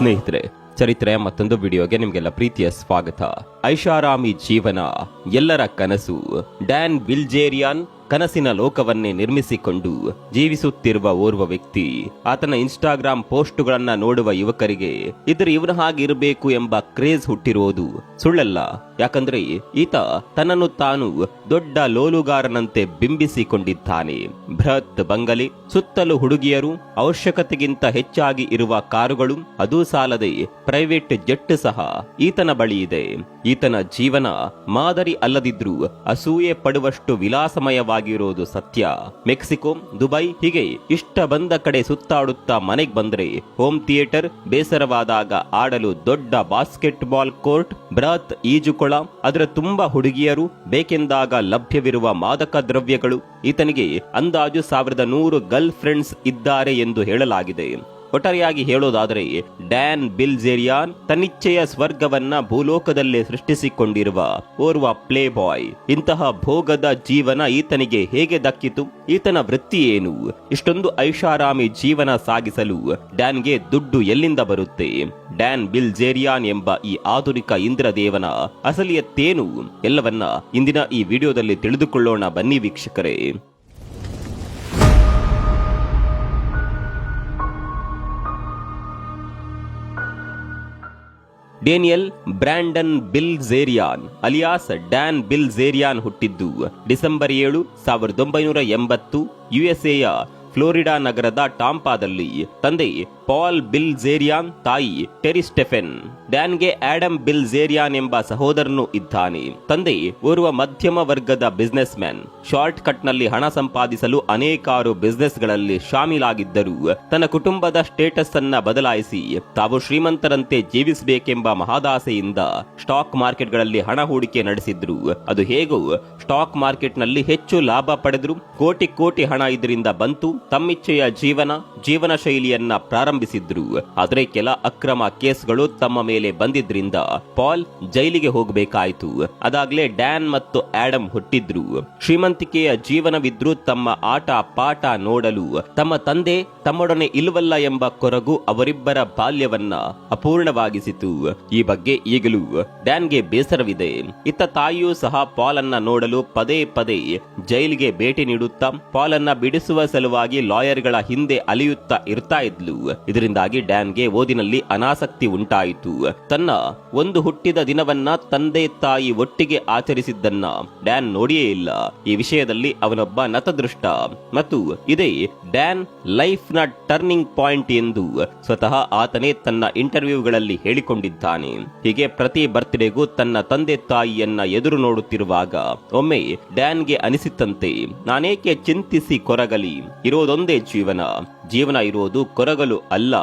ಸ್ನೇಹಿತರೆ ಚರಿತ್ರೆ ಮತ್ತೊಂದು ವಿಡಿಯೋಗೆ ನಿಮಗೆಲ್ಲ ಪ್ರೀತಿಯ ಸ್ವಾಗತ. ಐಷಾರಾಮಿ ಜೀವನ ಎಲ್ಲರ ಕನಸು. ಡ್ಯಾನ್ ಬಿಲ್ಜೇರಿಯಾನ್ ಕನಸಿನ ಲೋಕವನ್ನೇ ನಿರ್ಮಿಸಿಕೊಂಡು ಜೀವಿಸುತ್ತಿರುವ ಓರ್ವ ವ್ಯಕ್ತಿ. ಆತನ ಇನ್ಸ್ಟಾಗ್ರಾಮ್ ಪೋಸ್ಟ್ಗಳನ್ನ ನೋಡುವ ಯುವಕರಿಗೆ, ಇದ್ರೆ ಇವನ ಹಾಗಿರಬೇಕು ಎಂಬ ಕ್ರೇಜ್ ಹುಟ್ಟಿರುವುದು ಸುಳ್ಳಲ್ಲ. ಯಾಕಂದ್ರೆ ಈತ ತನ್ನನ್ನು ತಾನು ದೊಡ್ಡ ಲೋಲುಗಾರನಂತೆ ಬಿಂಬಿಸಿಕೊಂಡಿದ್ದಾನೆ. ಬೃಹತ್ ಬಂಗಲೆ, ಸುತ್ತಲೂ ಹುಡುಗಿಯರು, ಅವಶ್ಯಕತೆಗಿಂತ ಹೆಚ್ಚಾಗಿ ಇರುವ ಕಾರುಗಳು, ಅದೂ ಸಾಲದೆ ಪ್ರೈವೇಟ್ ಜೆಟ್ ಸಹ ಈತನ ಬಳಿ ಇದೆ. ಈತನ ಜೀವನ ಮಾದರಿ ಅಲ್ಲದಿದ್ರೂ ಅಸೂಯೆ ಪಡುವಷ್ಟು ವಿಲಾಸಮಯವಾಗಿರೋದು ಸತ್ಯ. ಮೆಕ್ಸಿಕೋ, ದುಬೈ ಹೀಗೆ ಇಷ್ಟ ಬಂದ ಕಡೆ ಸುತ್ತಾಡುತ್ತಾ ಮನೆಗೆ ಬಂದ್ರೆ ಹೋಮ್ ಥಿಯೇಟರ್ ಬೇಸರವಾದಾಗ ಆಡಲು ದೊಡ್ಡ ಬಾಸ್ಕೆಟ್ ಬಾಲ್ ಕೋರ್ಟ್ ಬೃಹತ್ ಈಜುಕೊಳ, ಅದರ ತುಂಬಾ ಹುಡುಗಿಯರು ಬೇಕೆಂದಾಗ ಲಭ್ಯವಿರುವ ಮಾದಕ ದ್ರವ್ಯಗಳು. ಈತನಿಗೆ ಅಂದಾಜು ಸಾವಿರದ ನೂರು ಗರ್ಲ್ ಫ್ರೆಂಡ್ಸ್ ಇದ್ದಾರೆ ಎಂದು ಹೇಳಲಾಗಿದೆ. ಒಟ್ಟಾರೆಯಾಗಿ ಹೇಳೋದಾದರೆ, ಡ್ಯಾನ್ ಬಿಲ್ಜೇರಿಯಾನ್ ತನ್ನಿಚ್ಛೆಯ ಸ್ವರ್ಗವನ್ನ ಭೂಲೋಕದಲ್ಲೇ ಸೃಷ್ಟಿಸಿಕೊಂಡಿರುವ ಓರ್ವ ಪ್ಲೇ ಬಾಯ್ ಇಂತಹ ಭೋಗದ ಜೀವನ ಈತನಿಗೆ ಹೇಗೆ ದಕ್ಕಿತು? ಈತನ ವೃತ್ತಿ ಏನು? ಇಷ್ಟೊಂದು ಐಷಾರಾಮಿ ಜೀವನ ಸಾಗಿಸಲು ಡ್ಯಾನ್ಗೆ ದುಡ್ಡು ಎಲ್ಲಿಂದ ಬರುತ್ತೆ? ಡ್ಯಾನ್ ಬಿಲ್ಜೇರಿಯಾನ್ ಎಂಬ ಈ ಆಧುನಿಕ ಇಂದ್ರದೇವನ ಅಸಲಿಯತ್ತೇನು? ಎಲ್ಲವನ್ನ ಇಂದಿನ ಈ ವಿಡಿಯೋದಲ್ಲಿ ತಿಳಿದುಕೊಳ್ಳೋಣ ಬನ್ನಿ ವೀಕ್ಷಕರೇ. Daniel Brandon Bilzerian alias Dan Bilzerian ಹುಟ್ಟಿದ್ದು ಡಿಸೆಂಬರ್ ಏಳು ಸಾವಿರದ ಒಂಬೈನೂರ ಎಂಬತ್ತು, ಯುಎಸ್ಎಯ ಫ್ಲೋರಿಡಾ ನಗರದ ಟಾಂಪಾದಲ್ಲಿ. ತಂದೆ ಪಾಲ್ ಬಿಲ್ ತಾಯಿ ಟೆರಿ ಸ್ಟೆಫೆನ್, ಡ್ಯಾನ್ಗೆ ಆಡಮ್ ಬಿಲ್ ಝೇರಿಯಾನ್ ಎಂಬ ಸಹೋದರನು ಇದ್ದಾನೆ. ತಂದೆ, ಓರ್ವ ಮಧ್ಯಮ ವರ್ಗದ ಬಿಸ್ನೆಸ್ ಮ್ಯಾನ್ ಶಾರ್ಟ್ ಕಟ್ನಲ್ಲಿ ಹಣ ಸಂಪಾದಿಸಲು ಅನೇಕಾರು ಬಿಸ್ನೆಸ್ಗಳಲ್ಲಿ ಶಾಮೀಲಾಗಿದ್ದರು, ತನ್ನ ಕುಟುಂಬದ ಸ್ಟೇಟಸ್ ಅನ್ನ ಬದಲಾಯಿಸಿ ತಾವು ಶ್ರೀಮಂತರಂತೆ ಜೀವಿಸಬೇಕೆಂಬ ಮಹಾದಾಸೆಯಿಂದ ಸ್ಟಾಕ್ ಮಾರ್ಕೆಟ್ಗಳಲ್ಲಿ ಹಣ ಹೂಡಿಕೆ ನಡೆಸಿದ್ರು. ಅದು ಹೇಗೋ, ಸ್ಟಾಕ್ ಮಾರ್ಕೆಟ್ನಲ್ಲಿ ಹೆಚ್ಚು ಲಾಭ ಪಡೆದ್ರು ಕೋಟಿ ಕೋಟಿ ಹಣ ಇದರಿಂದ ಬಂತು. ತಮ್ಮಿಚ್ಛೆಯ ಜೀವನ ಜೀವನ ಶೈಲಿಯನ್ನ ಪ್ರಾರಂಭಿಸಿದ್ರು. ಆದರೆ ಕೆಲ ಅಕ್ರಮ ಕೇಸ್ಗಳು ತಮ್ಮ ಮೇಲೆ ಬಂದಿದ್ರಿಂದ ಪಾಲ್ ಜೈಲಿಗೆ ಹೋಗಬೇಕಾಯಿತು. ಅದಾಗ್ಲೇ ಡ್ಯಾನ್ ಮತ್ತು ಆಡಮ್ ಹುಟ್ಟಿದ್ರು. ಶ್ರೀಮಂತಿಕೆಯ ಜೀವನವಿದ್ರು ತಮ್ಮ ಆಟ ಪಾಠ ನೋಡಲು ತಮ್ಮ ತಂದೆ ತಮ್ಮೊಡನೆ ಇಲ್ವಲ್ಲ ಎಂಬ ಕೊರಗು ಅವರಿಬ್ಬರ ಬಾಲ್ಯವನ್ನ ಅಪೂರ್ಣವಾಗಿಸಿತು. ಈ ಬಗ್ಗೆ ಈಗಲೂ ಡ್ಯಾನ್ಗೆ ಬೇಸರವಿದೆ. ಇತ್ತ ತಾಯಿಯೂ ಸಹ ಪಾಲನ್ನ ನೋಡಲು ಪದೇ ಪದೇ ಜೈಲಿಗೆ ಭೇಟಿ ನೀಡುತ್ತಾ ಪಾಲನ್ನ ಬಿಡಿಸುವ ಸಲುವಾಗಿ ಲಾಯರ್ಗಳ ಹಿಂದೆ ಅಲಿಯುತ್ತಾ ಇರ್ತಾ ಇದ್ಲು. ಇದರಿಂದಾಗಿ ಡ್ಯಾನ್ಗೆ ಓದಿನಲ್ಲಿ ಅನಾಸಕ್ತಿ ಉಂಟಾಯಿತು. ತನ್ನ ಒಂದು ಹುಟ್ಟಿದ ದಿನವನ್ನ ತಂದೆ ತಾಯಿ ಒಟ್ಟಿಗೆ ಆಚರಿಸಿದ್ದನ್ನ ಡ್ಯಾನ್ ನೋಡಿಯೇ ಇಲ್ಲ. ಈ ವಿಷಯದಲ್ಲಿ ಅವನೊಬ್ಬ ನತದೃಷ್ಟ. ಮತ್ತು ಇದೇ ಡ್ಯಾನ್ ಲೈಫ್ನ ಟರ್ನಿಂಗ್ ಪಾಯಿಂಟ್ ಎಂದು ಸ್ವತಃ ಆತನೇ ತನ್ನ ಇಂಟರ್ವ್ಯೂಗಳಲ್ಲಿ ಹೇಳಿಕೊಂಡಿದ್ದಾನೆ. ಹೀಗೆ ಪ್ರತಿ ಬರ್ತ್ಡೇಗೂ ತನ್ನ ತಂದೆ ತಾಯಿಯನ್ನ ಎದುರು ನೋಡುತ್ತಿರುವಾಗ ಒಮ್ಮೆ ಡ್ಯಾನ್ಗೆ ಅನಿಸಿತಂತೆ ನಾನೇಕೆ ಚಿಂತಿಸಿ ಕೊರಗಲಿ? ಇರೋದೊಂದೇ ಜೀವನ. ಜೀವನ ಇರೋದು ಕೊರಗಲು ಅಲ್ಲ.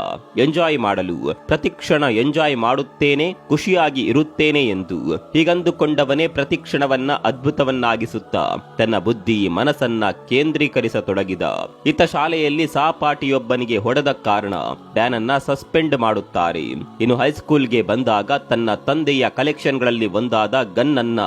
ಎಂಜಾಯ್ ಮಾಡಲು. ಪ್ರತಿಕ್ಷಣ ಎಂಜಾಯ್ ಮಾಡುತ್ತೇನೆ, ಖುಷಿಯಾಗಿ ಇರುತ್ತೇನೆ ಎಂದು. ಹೀಗಂದುಕೊಂಡವನೇ ಪ್ರತಿಕ್ಷಣವನ್ನ ಅದ್ಭುತವನ್ನಾಗಿಸುತ್ತಾ. ತನ್ನ ಬುದ್ಧಿ ಮನಸ್ಸನ್ನ ಕೇಂದ್ರೀಕರಿಸತೊಡಗಿದ. ಇತ್ತ ಶಾಲೆಯಲ್ಲಿ ಸಹಪಾಠಿಯೊಬ್ಬನಿಗೆ ಹೊಡೆದ ಕಾರಣ ಡ್ಯಾನನ್ನ ಸಸ್ಪೆಂಡ್ ಮಾಡುತ್ತಾರೆ. ಇನ್ನು ಹೈಸ್ಕೂಲ್ಗೆ ಬಂದಾಗ ತನ್ನ ತಂದೆಯ ಕಲೆಕ್ಷನ್ಗಳಲ್ಲಿ ಒಂದಾದ ಗನ್ ಅನ್ನ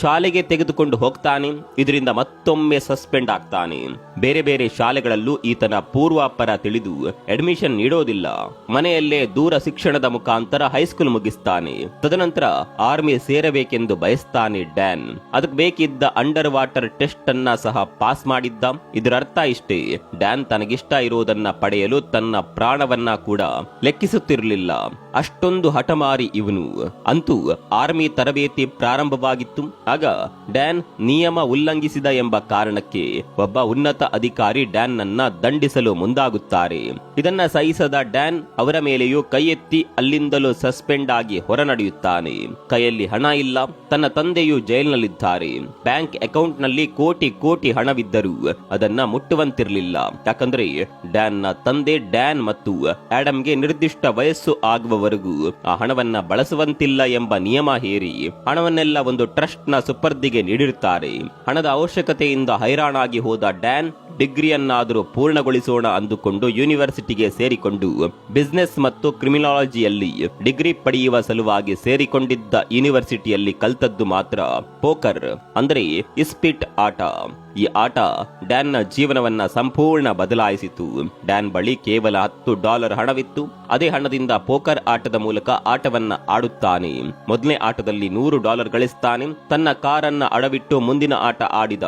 ಶಾಲೆಗೆ ತೆಗೆದುಕೊಂಡು ಹೋಗ್ತಾನೆ. ಇದರಿಂದ ಮತ್ತೊಮ್ಮೆ ಸಸ್ಪೆಂಡ್ ಆಗ್ತಾನೆ. ಬೇರೆ ಬೇರೆ ಶಾಲೆಗಳಲ್ಲೂ ಈತನ ಪೂರ್ವಾಪರ ತಿಳಿದು ಅಡ್ಮಿಷನ್ ನೀಡೋದಿಲ್ಲ. ಮನೆಯಲ್ಲೇ ದೂರ ಶಿಕ್ಷಣದ ಮುಖಾಂತರ ಹೈಸ್ಕೂಲ್ ಮುಗಿಸ್ತಾನೆ. ತದನಂತರ ಆರ್ಮಿ ಸೇರಬೇಕೆಂದು ಬಯಸ್ತಾನೆ ಡ್ಯಾನ್. ಅದಕ್ಕೆ ಬೇಕಿದ್ದ ಅಂಡರ್ ವಾಟರ್ ಟೆಸ್ಟ್ ಅನ್ನ ಸಹ ಪಾಸ್ ಮಾಡಿದ್ದ. ಇದರ ಅರ್ಥ ಇಷ್ಟೇ. ಡ್ಯಾನ್ ತನಗಿಷ್ಟ ಇರೋದನ್ನ ಪಡೆಯಲು ತನ್ನ ಪ್ರಾಣವನ್ನ ಕೂಡ ಲೆಕ್ಕಿಸುತ್ತಿರಲಿಲ್ಲ. ಅಷ್ಟೊಂದು ಹಠಮಾರಿ ಇವನು. ಅಂತೂ ಆರ್ಮಿ ತರಬೇತಿ ಪ್ರಾರಂಭವಾಗಿತ್ತು. ಆಗ ಡ್ಯಾನ್ ನಿಯಮ ಉಲ್ಲಂಘಿಸಿದ ಎಂಬ ಕಾರಣಕ್ಕೆ ಒಬ್ಬ ಉನ್ನತ ಅಧಿಕಾರಿ ಡ್ಯಾನ್ ನನ್ನ ದಂಡಿಸಲು ಮುಂದಾಗುತ್ತಾರೆ. ಇದನ್ನ ಸಹಿಸದ ಡ್ಯಾನ್ ಅವರ ಮೇಲೆಯೂ ಕೈ ಎತ್ತಿ ಅಲ್ಲಿಂದಲೂ ಸಸ್ಪೆಂಡ್ ಆಗಿ ಹೊರ ನಡೆಯುತ್ತಾನೆ ಕೈಯಲ್ಲಿ ಹಣ ಇಲ್ಲ. ತನ್ನ ತಂದೆಯು ಜೈಲಿನಲ್ಲಿದ್ದಾರೆ. ಬ್ಯಾಂಕ್ ಅಕೌಂಟ್ನಲ್ಲಿ ಕೋಟಿ ಕೋಟಿ ಹಣವಿದ್ದರೂ ಅದನ್ನ ಮುಟ್ಟುವಂತಿರಲಿಲ್ಲ. ಯಾಕಂದ್ರೆ ಡ್ಯಾನ್ನ ತಂದೆ ಡ್ಯಾನ್ ಮತ್ತು ಆಡಮ್ಗೆ ನಿರ್ದಿಷ್ಟ ವಯಸ್ಸು ಆಗುವವರೆಗೂ ಆ ಹಣವನ್ನ ಬಳಸುವಂತಿಲ್ಲ ಎಂಬ ನಿಯಮ ಹೇರಿ ಹಣವನ್ನೆಲ್ಲ ಒಂದು ಟ್ರಸ್ಟ್ನ ಸುಪರ್ದಿಗೆ ನೀಡಿರುತ್ತಾರೆ. ಹಣದ ಅವಶ್ಯಕತೆಯಿಂದ ಹೈರಾಣಾಗಿ ಹೋದ ಡ್ಯಾನ್ ಡಿಗ್ರಿಯನ್ನಾದರೂ ಪೂರ್ಣಗೊಳಿಸೋಣ ಅಂದುಕೊಂಡು ಯೂನಿವರ್ಸಿಟಿಗೆ ಸೇರಿಕೊಂಡು ಬಿಸಿನೆಸ್ ಮತ್ತು ಕ್ರಿಮಿನಾಲಜಿಯಲ್ಲಿ ಡಿಗ್ರಿ ಪಡೆಯುವ ಸಲುವಾಗಿ ಸೇರಿಕೊಂಡಿದ್ದ ಯೂನಿವರ್ಸಿಟಿಯಲ್ಲಿ ಕಲ್ತದ್ದು ಮಾತ್ರ ಪೋಕರ್ ಅಂದರೆ ಇಸ್ಪಿಟ್ ಆಟ. ಈ ಆಟ ಡ್ಯಾನ್ನ ಜೀವನವನ್ನ ಸಂಪೂರ್ಣ ಬದಲಾಯಿಸಿತು. ಡ್ಯಾನ್ ಬಳಿ ಕೇವಲ ಹತ್ತು ಡಾಲರ್ ಹಣವಿತ್ತು. ಅದೇ ಹಣದಿಂದ ಪೋಕರ್ ಆಟದ ಮೂಲಕ ಆಟವನ್ನ ಆಡುತ್ತಾನೆ. ಮೊದಲನೇ ಆಟದಲ್ಲಿ ನೂರು ಡಾಲರ್ ಗಳಿಸ್ತಾನೆ. ತನ್ನ ಕಾರನ್ನ ಅಡವಿಟ್ಟು ಮುಂದಿನ ಆಟ ಆಡಿದ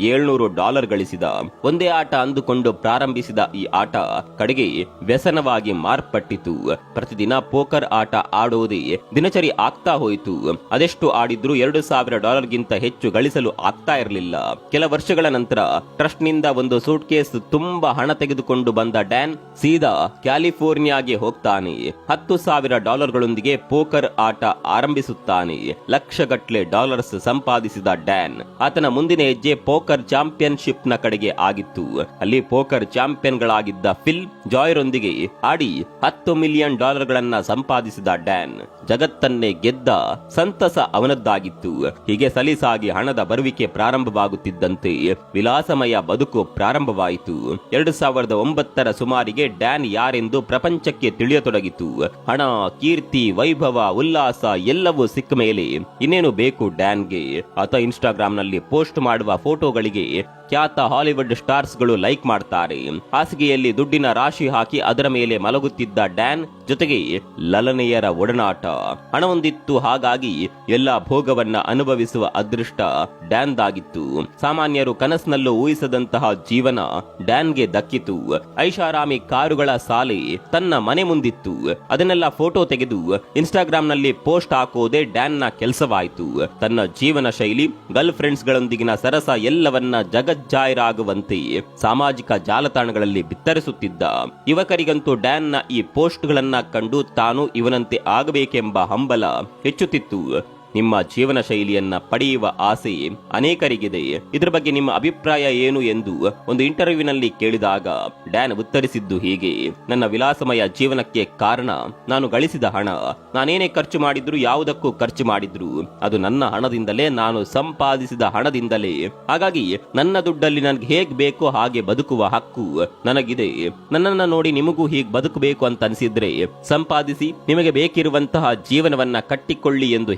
ಏಳ್ನೂರು ಡಾಲರ್ ಗಳಿಸಿದ. ಒಂದೇ ಆಟ ಅಂದುಕೊಂಡು ಪ್ರಾರಂಭಿಸಿದ ಈ ಆಟ ಕಡೆಗೆ ವ್ಯಸನವಾಗಿ ಮಾರ್ಪಟ್ಟಿತು. ಪ್ರತಿದಿನ ಪೋಕರ್ ಆಟ ಆಡುವುದೇ ದಿನಚರಿ ಆಗ್ತಾ ಹೋಯಿತು. ಅದೆಷ್ಟು ಆಡಿದ್ರೂ ಎರಡು ಸಾವಿರ ಡಾಲರ್ಗಿಂತ ಹೆಚ್ಚು ಗಳಿಸಲು ಆಗ್ತಾ ಇರಲಿಲ್ಲ. ಕೆಲ ವರ್ಷಗಳ ನಂತರ ಟ್ರಸ್ಟ್ನಿಂದ ಒಂದು ಸೂಟ್ ಕೇಸ್ ತುಂಬಾ ಹಣ ತೆಗೆದುಕೊಂಡು ಬಂದ ಡ್ಯಾನ್ ಸೀದಾ ಕ್ಯಾಲಿಫೋರ್ನಿಯಾಗೆ ಹೋಗ್ತಾನೆ. ಹತ್ತು ಸಾವಿರ ಡಾಲರ್ಗಳೊಂದಿಗೆ ಪೋಕರ್ ಆಟ ಆರಂಭಿಸುತ್ತಾನೆ. ಲಕ್ಷಗಟ್ಲೆ ಡಾಲರ್ಸ್ ಸಂಪಾದಿಸಿದ ಡ್ಯಾನ್. ಆತನ ಮುಂದಿನ ಹೆಜ್ಜೆ ಪೋಕರ್ ಚಾಂಪಿಯನ್ಶಿಪ್ನ ಕಡೆಗೆ ಆಗಿತ್ತು. ಅಲ್ಲಿ ಪೋಕರ್ ಚಾಂಪಿಯನ್ಗಳಾಗಿದ್ದ ಫಿಲ್ ಜಾಯ್ರೊಂದಿಗೆ ಆಡಿ ಹತ್ತು ಮಿಲಿಯನ್ ಡಾಲರ್ಗಳನ್ನ ಸಂಪಾದಿಸಿದ ಡ್ಯಾನ್. ಜಗತ್ತನ್ನೇ ಗೆದ್ದ ಸಂತಸ ಅವನದ್ದಾಗಿತ್ತು. ಹೀಗೆ ಸಲೀಸಾಗಿ ಹಣದ ಬರುವಿಕೆ ಪ್ರಾರಂಭವಾಗುತ್ತಿದ್ದಂತೆ ವಿಲಾಸಮಯ ಬದುಕು ಪ್ರಾರಂಭವಾಯಿತು. ಎರಡು ಸಾವಿರದ ಒಂಬತ್ತರ ಸುಮಾರಿಗೆ ಡ್ಯಾನ್ ಯಾರೆಂದು ಪ್ರಪಂಚಕ್ಕೆ ತಿಳಿಯತೊಡಗಿತು. ಹಣ, ಕೀರ್ತಿ, ವೈಭವ, ಉಲ್ಲಾಸ ಎಲ್ಲವೂ ಸಿಕ್ಕ ಮೇಲೆ ಇನ್ನೇನು ಬೇಕು ಡ್ಯಾನ್ಗೆ? ಆತ ಇನ್ಸ್ಟಾಗ್ರಾಂನಲ್ಲಿ ಪೋಸ್ಟ್ ಮಾಡುವ ಫೋಟೋಗಳಿಗೆ ಖ್ಯಾತ ಹಾಲಿವುಡ್ ಸ್ಟಾರ್ಸ್ಗಳು ಲೈಕ್ ಮಾಡ್ತಾರೆ. ಹಾಸಿಗೆಯಲ್ಲಿ ದುಡ್ಡಿನ ರಾಶಿ ಹಾಕಿ ಅದರ ಮೇಲೆ ಮಲಗುತ್ತಿದ್ದ ಡ್ಯಾನ್ ಜೊತೆಗೆ ಲಲನೆಯರ ಒಡನಾಟ ಹಣವೊಂದಿತ್ತು ಹಾಗಾಗಿ ಎಲ್ಲಾ ಭೋಗವನ್ನ ಅನುಭವಿಸುವ ಅದೃಷ್ಟ ಡ್ಯಾನ್ದಾಗಿತ್ತು. ಸಾಮಾನ್ಯರು ಕನಸಿನಲ್ಲೂ ಊಹಿಸದಂತಹ ಜೀವನ ಡ್ಯಾನ್ಗೆ ದಕ್ಕಿತು. ಐಷಾರಾಮಿ ಕಾರುಗಳ ಸಾಲೆ ತನ್ನ ಮನೆ ಮುಂದಿತ್ತು. ಅದನ್ನೆಲ್ಲ ಫೋಟೋ ತೆಗೆದು ಇನ್ಸ್ಟಾಗ್ರಾಂನಲ್ಲಿ ಪೋಸ್ಟ್ ಹಾಕೋದೇ ನ ಕೆಲಸವಾಯಿತು. ತನ್ನ ಜೀವನ ಶೈಲಿ ಗರ್ಲ್ ಫ್ರೆಂಡ್ಸ್ ಗಳೊಂದಿಗಿನ ಸರಸ ಎಲ್ಲವನ್ನ ಜಗಜ್ಜಾಹಿರಾಗುವಂತೆ ಸಾಮಾಜಿಕ ಜಾಲತಾಣಗಳಲ್ಲಿ ಬಿತ್ತರಿಸುತ್ತಿದ್ದ. ಯುವಕರಿಗಂತೂ ಡ್ಯಾನ್ನ ಈ ಪೋಸ್ಟ್ಗಳನ್ನ ಕಂಡು ತಾನು ಇವನಂತೆ ಆಗಬೇಕೆಂಬ ಹಂಬಲ ಹೆಚ್ಚುತ್ತಿತ್ತು. ನಿಮ್ಮ ಜೀವನ ಶೈಲಿಯನ್ನ ಪಡೆಯುವ ಆಸೆ ಅನೇಕರಿಗಿದೆ ಇದರ ಬಗ್ಗೆ ನಿಮ್ಮ ಅಭಿಪ್ರಾಯ ಏನು ಎಂದು ಒಂದು ಇಂಟರ್ವ್ಯೂನಲ್ಲಿ ಕೇಳಿದಾಗ ಡ್ಯಾನ್ ಉತ್ತರಿಸಿದ್ದು ಹೀಗೆ, ನನ್ನ ವಿಲಾಸಮಯ ಜೀವನಕ್ಕೆ ಕಾರಣ ನಾನು ಗಳಿಸಿದ ಹಣ. ನಾನೇನೇ ಖರ್ಚು ಮಾಡಿದ್ರು ಯಾವುದಕ್ಕೂ ಖರ್ಚು ಮಾಡಿದ್ರು. ಅದು ನನ್ನ ಹಣದಿಂದಲೇ ನಾನು ಸಂಪಾದಿಸಿದ ಹಣದಿಂದಲೇ. ಹಾಗಾಗಿ ನನ್ನ ದುಡ್ಡಲ್ಲಿ ನನಗೆ ಹೇಗ್ ಬೇಕೋ ಹಾಗೆ ಬದುಕುವ ಹಕ್ಕು ನನಗಿದೆ. ನನ್ನನ್ನ ನೋಡಿ ನಿಮಗೂ ಹೀಗೆ ಬದುಕಬೇಕು ಅಂತ ಅನಿಸಿದ್ರೆ ಸಂಪಾದಿಸಿ ನಿಮಗೆ ಬೇಕಿರುವಂತಹ ಜೀವನವನ್ನ ಕಟ್ಟಿಕೊಳ್ಳಿ ಎಂದು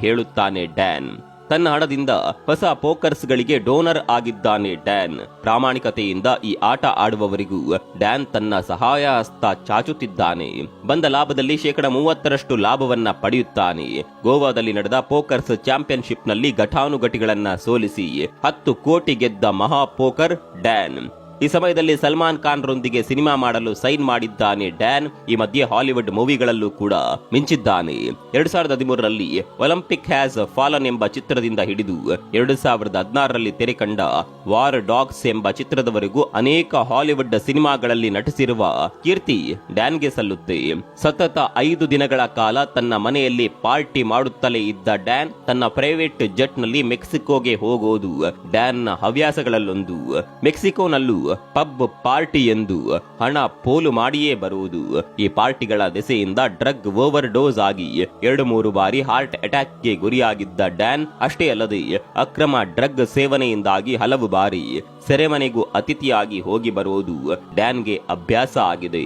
ಹೇಳುತ್ತಾನೆ ಡ್ಯಾನ್. ತನ್ನ ಹಣದಿಂದ ಹೊಸ ಪೋಕರ್ಸ್ ಗಳಿಗೆ ಡೋನರ್ ಆಗಿದ್ದಾನೆ ಡ್ಯಾನ್. ಪ್ರಾಮಾಣಿಕತೆಯಿಂದ ಈ ಆಟ ಆಡುವವರಿಗೂ ಡ್ಯಾನ್ ತನ್ನ ಸಹಾಯ ಹಸ್ತ ಚಾಚುತ್ತಿದ್ದಾನೆ. ಬಂದ ಲಾಭದಲ್ಲಿ ಶೇಕಡ ಮೂವತ್ತರಷ್ಟು ಲಾಭವನ್ನ ಪಡೆಯುತ್ತಾನೆ. ಗೋವಾದಲ್ಲಿ ನಡೆದ ಪೋಕರ್ಸ್ ಚಾಂಪಿಯನ್ಶಿಪ್ನಲ್ಲಿ ಘಟಾನುಘಟಿಗಳನ್ನ ಸೋಲಿಸಿ ಹತ್ತು ಕೋಟಿ ಗೆದ್ದ ಮಹಾ ಪೋಕರ್ ಡ್ಯಾನ್. ಈ ಸಮಯದಲ್ಲಿ ಸಲ್ಮಾನ್ ಖಾನ್ ರೊಂದಿಗೆ ಸಿನಿಮಾ ಮಾಡಲು ಸೈನ್ ಮಾಡಿದ್ದಾನೆ ಡ್ಯಾನ್. ಈ ಮಧ್ಯೆ ಹಾಲಿವುಡ್ ಮೂವಿಗಳಲ್ಲೂ ಕೂಡ ಮಿಂಚಿದ್ದಾನೆ. ಎರಡ್ ಸಾವಿರದ ಹದಿಮೂರರಲ್ಲಿ ಒಲಿಂಪಿಕ್ ಹ್ಯಾಸ್ ಫಾಲನ್ ಎಂಬ ಚಿತ್ರದಿಂದ ಹಿಡಿದು ಎರಡು ಸಾವಿರದ ಹದಿನಾರರಲ್ಲಿ ತೆರೆ ಕಂಡ ವಾರ್ ಡಾಗ್ಸ್ ಎಂಬ ಚಿತ್ರದವರೆಗೂ ಅನೇಕ ಹಾಲಿವುಡ್ ಸಿನಿಮಾಗಳಲ್ಲಿ ನಟಿಸಿರುವ ಕೀರ್ತಿ ಡ್ಯಾನ್ಗೆ ಸಲ್ಲುತ್ತೆ. ಸತತ ಐದು ದಿನಗಳ ಕಾಲ ತನ್ನ ಮನೆಯಲ್ಲಿ ಪಾರ್ಟಿ ಮಾಡುತ್ತಲೇ ಇದ್ದ ಡ್ಯಾನ್ ತನ್ನ ಪ್ರೈವೇಟ್ ಜೆಟ್ನಲ್ಲಿ ಮೆಕ್ಸಿಕೋಗೆ ಹೋಗೋದು ಡ್ಯಾನ್ನ ಹವ್ಯಾಸಗಳಲ್ಲೊಂದು. ಮೆಕ್ಸಿಕೋನಲ್ಲೂ ಪಬ್ ಪಾರ್ಟಿ ಎಂದು ಹಣ ಪೋಲು ಮಾಡಿಯೇ ಬರುವುದು. ಈ ಪಾರ್ಟಿಗಳ ದೆಸೆಯಿಂದ ಡ್ರಗ್ ಓವರ್ ಡೋಸ್ ಆಗಿ ಎರಡು ಮೂರು ಬಾರಿ ಹಾರ್ಟ್ ಅಟ್ಯಾಕ್ಗೆ ಗುರಿಯಾಗಿದ್ದ ಡ್ಯಾನ್, ಅಷ್ಟೇ ಅಲ್ಲದೆ ಅಕ್ರಮ ಡ್ರಗ್ ಸೇವನೆಯಿಂದಾಗಿ ಹಲವು ಬಾರಿ ಸೆರೆಮನೆಗೂ ಅತಿಥಿಯಾಗಿ ಹೋಗಿ ಬರುವುದು ಡ್ಯಾನ್ಗೆ ಅಭ್ಯಾಸ ಆಗಿದೆ.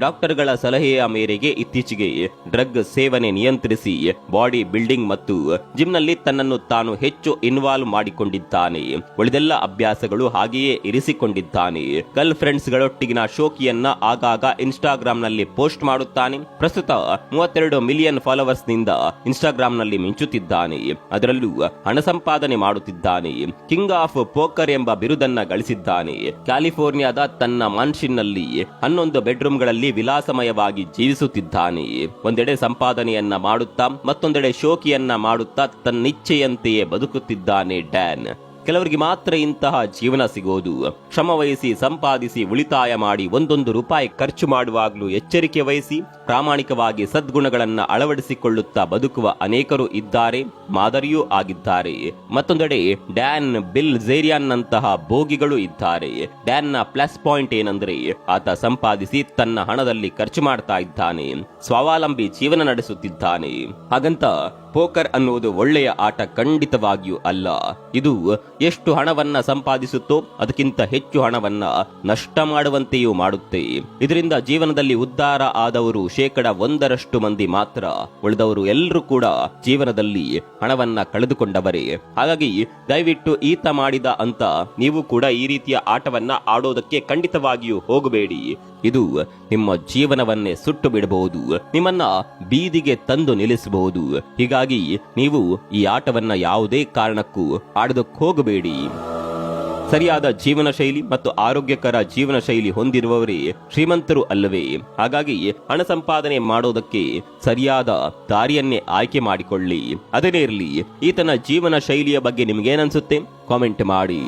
ಡಾಕ್ಟರ್ಗಳ ಸಲಹೆಯ ಮೇರೆಗೆ ಇತ್ತೀಚೆಗೆ ಡ್ರಗ್ ಸೇವನೆ ನಿಯಂತ್ರಿಸಿ ಬಾಡಿ ಬಿಲ್ಡಿಂಗ್ ಮತ್ತು ಜಿಮ್ನಲ್ಲಿ ತನ್ನನ್ನು ತಾನು ಹೆಚ್ಚು ಇನ್ವಾಲ್ವ್ ಮಾಡಿಕೊಂಡಿದ್ದಾನೆ. ಉಳಿದೆಲ್ಲ ಅಭ್ಯಾಸಗಳು ಹಾಗೆಯೇ ಇರಿಸಿಕೊಂಡಿದ್ದಾನೆ. ಗರ್ಲ್ ಫ್ರೆಂಡ್ಸ್ ಗಳೊಟ್ಟಿಗಿನ ಶೋಕಿಯನ್ನ ಆಗಾಗ ಇನ್ಸ್ಟಾಗ್ರಾಂ ನಲ್ಲಿ ಪೋಸ್ಟ್ ಮಾಡುತ್ತಾನೆ. ಪ್ರಸ್ತುತ ಮೂವತ್ತೆರಡು ಮಿಲಿಯನ್ ಫಾಲೋವರ್ಸ್ನಿಂದ ಇನ್ಸ್ಟಾಗ್ರಾಮ್ನಲ್ಲಿ ಮಿಂಚುತ್ತಿದ್ದಾನೆ. ಅದರಲ್ಲೂ ಹಣ ಸಂಪಾದನೆ ಮಾಡುತ್ತಿದ್ದಾನೆ. ಕಿಂಗ್ ಆಫ್ ಪೋಕರ್ ಎಂಬ ಬಿರುದನ್ನ ಗಳಿಸಿದ್ದಾನೆ. ಕ್ಯಾಲಿಫೋರ್ನಿಯಾದ ತನ್ನ ಮನ್ಷಿನ್ನಲ್ಲಿ ಹನ್ನೊಂದು ಬೆಡ್ರೂಮ್ಗಳಲ್ಲಿ ವಿಲಾಸಮಯವಾಗಿ ಜೀವಿಸುತ್ತಿದ್ದಾನೆ ಒಂದೆಡೆ ಸಂಪಾದನೆಯನ್ನ ಮಾಡುತ್ತಾ ಮತ್ತೊಂದೆಡೆ ಶೋಕಿಯನ್ನ ಮಾಡುತ್ತಾ ತನ್ನಿಚ್ಛೆಯಂತೆಯೇ ಬದುಕುತ್ತಿದ್ದಾನೆ ಡ್ಯಾನ್. ಕೆಲವರಿಗೆ ಮಾತ್ರ ಇಂತಹ ಜೀವನ ಸಿಗೋದು. ಶ್ರಮವಹಿಸಿ ಸಂಪಾದಿಸಿ ಉಳಿತಾಯ ಮಾಡಿ ಒಂದೊಂದು ರೂಪಾಯಿ ಖರ್ಚು ಮಾಡುವಾಗಲೂ ಎಚ್ಚರಿಕೆ ವಹಿಸಿ ಪ್ರಾಮಾಣಿಕವಾಗಿ ಸದ್ಗುಣಗಳನ್ನ ಅಳವಡಿಸಿಕೊಳ್ಳುತ್ತಾ ಬದುಕುವ ಅನೇಕರು ಇದ್ದಾರೆ, ಮಾದರಿಯೂ ಆಗಿದ್ದಾರೆ. ಮತ್ತೊಂದೆಡೆ ಡ್ಯಾನ್ ಬಿಲ್ ಝೇರಿಯಾನ್ ನಂತಹ ಭೋಗಿಗಳು ಇದ್ದಾರೆ. ಡ್ಯಾನ್ನ ಪ್ಲಸ್ ಪಾಯಿಂಟ್ ಏನಂದ್ರೆ ಆತ ಸಂಪಾದಿಸಿ ತನ್ನ ಹಣದಲ್ಲಿ ಖರ್ಚು ಮಾಡ್ತಾ ಇದ್ದಾನೆ, ಸ್ವಾವಲಂಬಿ ಜೀವನ ನಡೆಸುತ್ತಿದ್ದಾನೆ. ಹಾಗಂತ ಪೋಕರ್ ಅನ್ನುವುದು ಒಳ್ಳೆಯ ಆಟ ಖಂಡಿತವಾಗಿಯೂ ಅಲ್ಲ. ಇದು ಎಷ್ಟು ಹಣವನ್ನ ಸಂಪಾದಿಸುತ್ತೋ ಅದಕ್ಕಿಂತ ಹೆಚ್ಚು ಹಣವನ್ನ ನಷ್ಟ ಮಾಡುವಂತೆಯೂ ಮಾಡುತ್ತೆ. ಇದರಿಂದ ಜೀವನದಲ್ಲಿ ಉದ್ಧಾರ ಆದವರು ಶೇಕಡ ಒಂದರಷ್ಟು ಮಂದಿ ಮಾತ್ರ. ಉಳಿದವರು ಎಲ್ಲರೂ ಕೂಡ ಜೀವನದಲ್ಲಿ ಹಣವನ್ನ ಕಳೆದುಕೊಂಡವರೇ. ಹಾಗಾಗಿ ದಯವಿಟ್ಟು ಈತ ಮಾಡಿದ ಅಂತ ನೀವು ಕೂಡ ಈ ರೀತಿಯ ಆಟವನ್ನ ಆಡೋದಕ್ಕೆ ಖಂಡಿತವಾಗಿಯೂ ಹೋಗಬೇಡಿ. ಇದು ನಿಮ್ಮ ಜೀವನವನ್ನೇ ಸುಟ್ಟು ಬಿಡಬಹುದು. ನಿಮ್ಮನ್ನ ಬೀದಿಗೆ ತಂದು ನಿಲ್ಲಿಸಬಹುದು. ಹೀಗಾಗಿ ನೀವು ಈ ಆಟವನ್ನ ಯಾವುದೇ ಕಾರಣಕ್ಕೂ ಆಡದಕ್ಕೆ ಹೋಗಬೇಡಿ ಸರಿಯಾದ ಜೀವನ ಶೈಲಿ ಮತ್ತು ಆರೋಗ್ಯಕರ ಜೀವನ ಶೈಲಿ ಹೊಂದಿರುವವರೇ ಶ್ರೀಮಂತರು ಅಲ್ಲವೇ. ಹಾಗಾಗಿ ಹಣ ಸಂಪಾದನೆ ಮಾಡೋದಕ್ಕೆ ಸರಿಯಾದ ದಾರಿಯನ್ನೇ ಆಯ್ಕೆ ಮಾಡಿಕೊಳ್ಳಿ. ಅದನ್ನೇ ಇರಲಿ, ಈತನ ಜೀವನ ಶೈಲಿಯ ಬಗ್ಗೆ ನಿಮಗೇನನ್ಸುತ್ತೆ? ಕಾಮೆಂಟ್ ಮಾಡಿ.